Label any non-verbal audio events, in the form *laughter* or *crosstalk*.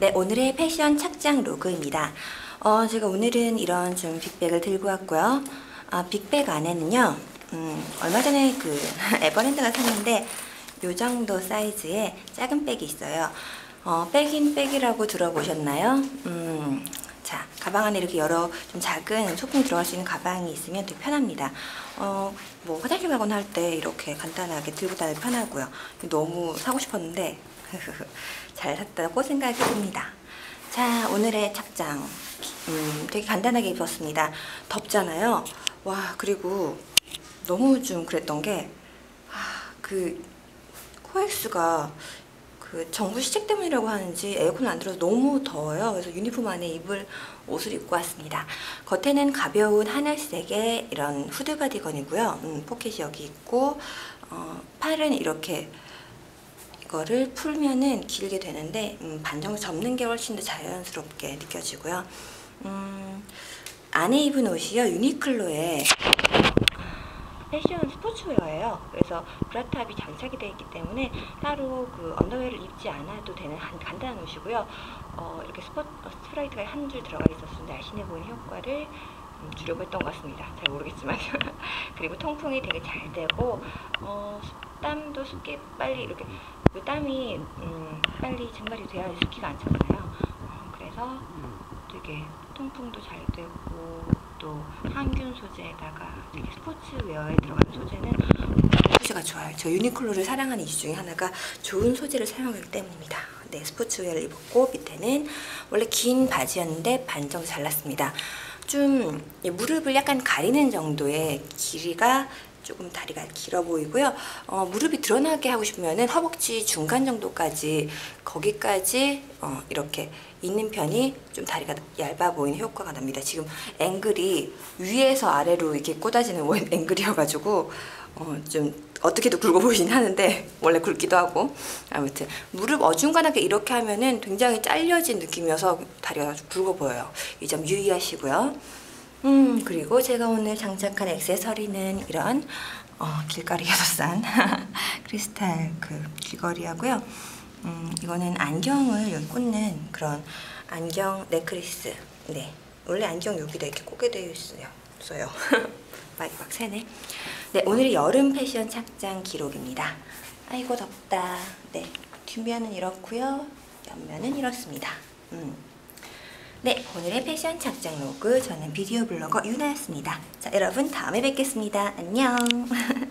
네, 오늘의 패션 착장 로그입니다. 어, 제가 오늘은 이런 좀 빅백을 들고 왔고요. 아, 빅백 안에는요, 음, 얼마 전에 그 *laughs* 에버랜드가 샀는데 요 정도 사이즈의 작은 백이 있어요. 어, 백인 백이라고 들어보셨나요? 음, 자, 가방 안에 이렇게 여러 좀 작은 소품 들어갈 수 있는 가방이 있으면 되게 편합니다. 어, 뭐 화장실 가거나 할 때 이렇게 간단하게 들고 다니기 편하고요. 너무 사고 싶었는데 *laughs* 잘 샀다고 생각이 듭니다. 자, 오늘의 착장. 음, 되게 간단하게 입었습니다. 덥잖아요. 와, 그리고 너무 좀 그랬던 게, 아, 그, 코엑스가 그 정부 시책 때문이라고 하는지 에어컨을 안 들어서 너무 더워요. 그래서 유니폼 안에 입을 옷을 입고 왔습니다. 겉에는 가벼운 하늘색의 이런 후드 바디건이고요. 음, 포켓이 여기 있고 어, 팔은 이렇게 이거를 풀면은 길게 되는데 음, 반정을 접는 게 훨씬 더 자연스럽게 느껴지고요. 음, 안에 입은 옷이요 유니클로의 패션 스포츠웨어예요. 그래서 브라탑이 장착이 되어 있기 때문에 따로 그 언더웨어를 입지 않아도 되는 한- 간단한 옷이고요. 어, 이렇게 스포, 어, 스프라이트가 한 줄 들어가 있어서 날씬해 보이는 효과를 음, 주려고 했던 것 같습니다. 잘 모르겠지만. *laughs* 그리고 통풍이 되게 잘 되고, 어, 땀도 쉽게 빨리 이렇게, 그 땀이 음, 빨리 증발이 돼야 습기가 안 차잖아요. 어, 그래서 되게 통풍도 잘 되고, 또 항균 소재에다가 스포츠웨어에 들어가는 소재는 소재가 좋아요. 저 유니클로를 사랑하는 이유 중에 하나가 좋은 소재를 사용하기 때문입니다. 네, 스포츠웨어를 입었고 밑에는 원래 긴 바지였는데 반정 잘랐습니다. 좀 예, 무릎을 약간 가리는 정도의 길이가 조금 다리가 길어 보이고요. 어, 무릎이 드러나게 하고 싶으면은 허벅지 중간 정도까지 거기까지 어, 이렇게 있는 편이 좀 다리가 얇아 보이는 효과가 납니다. 지금 앵글이 위에서 아래로 이렇게 꽂아지는 원- *laughs* 앵글이어가지고 어, 좀 어떻게도 굵어 보이긴 하는데 *laughs* 원래 굵기도 하고 아무튼 무릎 어중간하게 이렇게 하면은 굉장히 잘려진 느낌이어서 다리가 좀 굵어 보여요. 이 점 유의하시고요. 음 그리고 제가 오늘 장착한 액세서리는 이런 어, 길거리에서 싼 *laughs* 크리스탈 그 귀걸이하고요. 음 이거는 안경을 여기 꽂는 그런 안경 넥클리스. 네 원래 안경 여기다 이렇게 꽂게 되어 있어요. 써요. *laughs* 막, 막 새네. 네 오늘의 여름 패션 착장 기록입니다. 아이고 덥다. 네 뒷면은 이렇고요. 옆면은 이렇습니다. 음. 네, 오늘의 패션 착장 로그 저는 비디오 블로거 유나였습니다. 자, 여러분 다음에 뵙겠습니다. 안녕. *laughs*